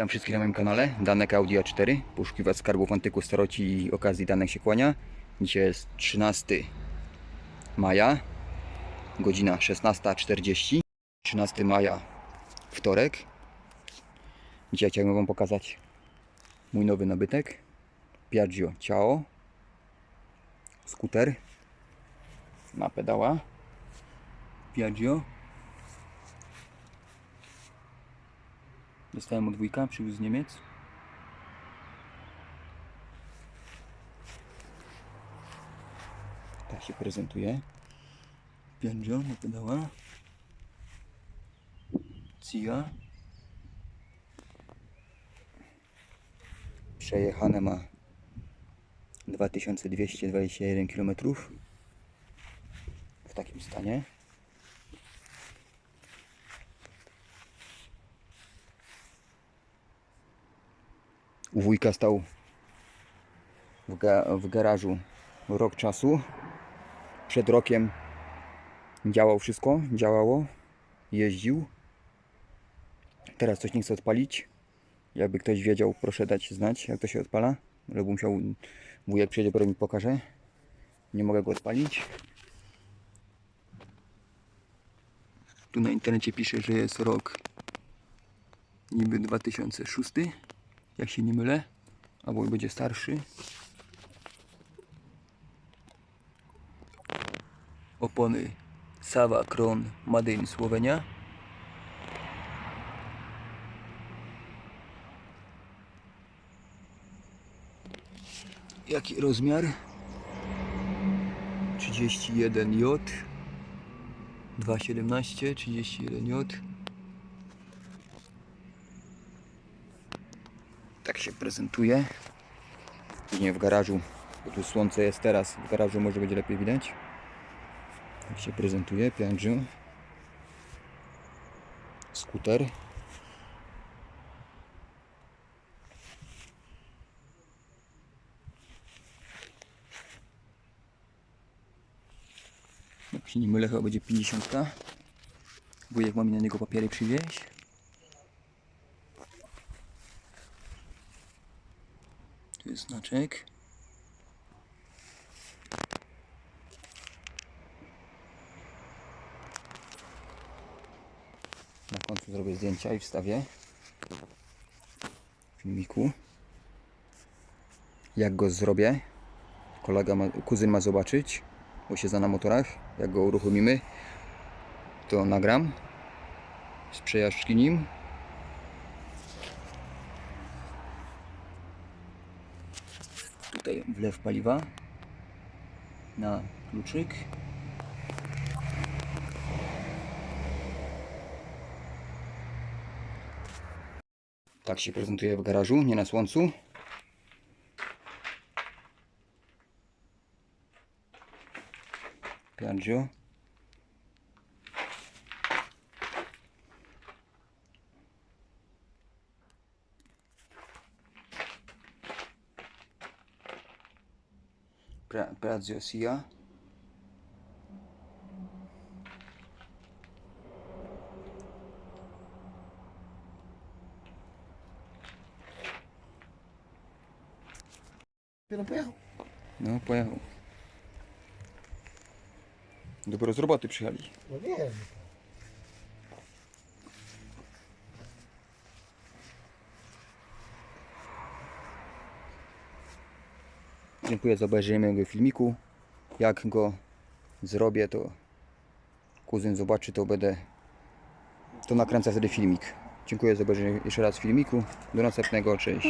Witam wszystkich na moim kanale, Danek Audio 4 Poszukiwać skarbów antyku staroci i okazji Danek się kłania. Dzisiaj jest 13 maja Godzina 16.40 13 maja Wtorek. Dzisiaj chciałbym Wam pokazać Mój nowy nabytek. Piaggio Ciao. Skuter. Ma pedała Piaggio Dostałem od wujka, przywiózł z Niemiec. Tak się prezentuje. Piaggio na pedała. Cia. Przejechane ma 2221 km. W takim stanie. U wujka stał w, ga w garażu rok czasu. Przed rokiem działał wszystko, działało, jeździł. Teraz coś nie chce odpalić. Jakby ktoś wiedział, proszę dać znać, jak to się odpala. Ale musiał, wujek przyjedzie, potem mi pokaże. Nie mogę go odpalić. Tu na internecie pisze, że jest rok niby 2006 jak się nie mylę, albo będzie starszy. Opony Sava Kron Made in Słowenia. Jaki rozmiar? 31J 217 31J tak się prezentuje. Później w garażu, bo tu słońce jest teraz, w garażu może będzie lepiej widać. Tak się prezentuje Piaggio. Skuter. Jak się nie mylę, chyba będzie 50. Wujek ma mi na niego papiery przywieźć. Tu jest znaczek. Na końcu zrobię zdjęcia i wstawię filmiku. Jak go zrobię, kolega ma, kuzyn ma zobaczyć, bo się zna na motorach. Jak go uruchomimy, to nagram z przejażdżki nim. Tutaj wlew paliwa na kluczyk. Tak się prezentuje w garażu, nie na słońcu. Piaggio. Pra- Piaggio Sia. No pojechał. No, pojechał. Dopiero z roboty przyjechali. No wiem. Dziękuję za obejrzenie mojego filmiku. Jak go zrobię, to kuzyn zobaczy, to będę to nakręcę wtedy filmik. Dziękuję za obejrzenie jeszcze raz filmiku. Do następnego, cześć.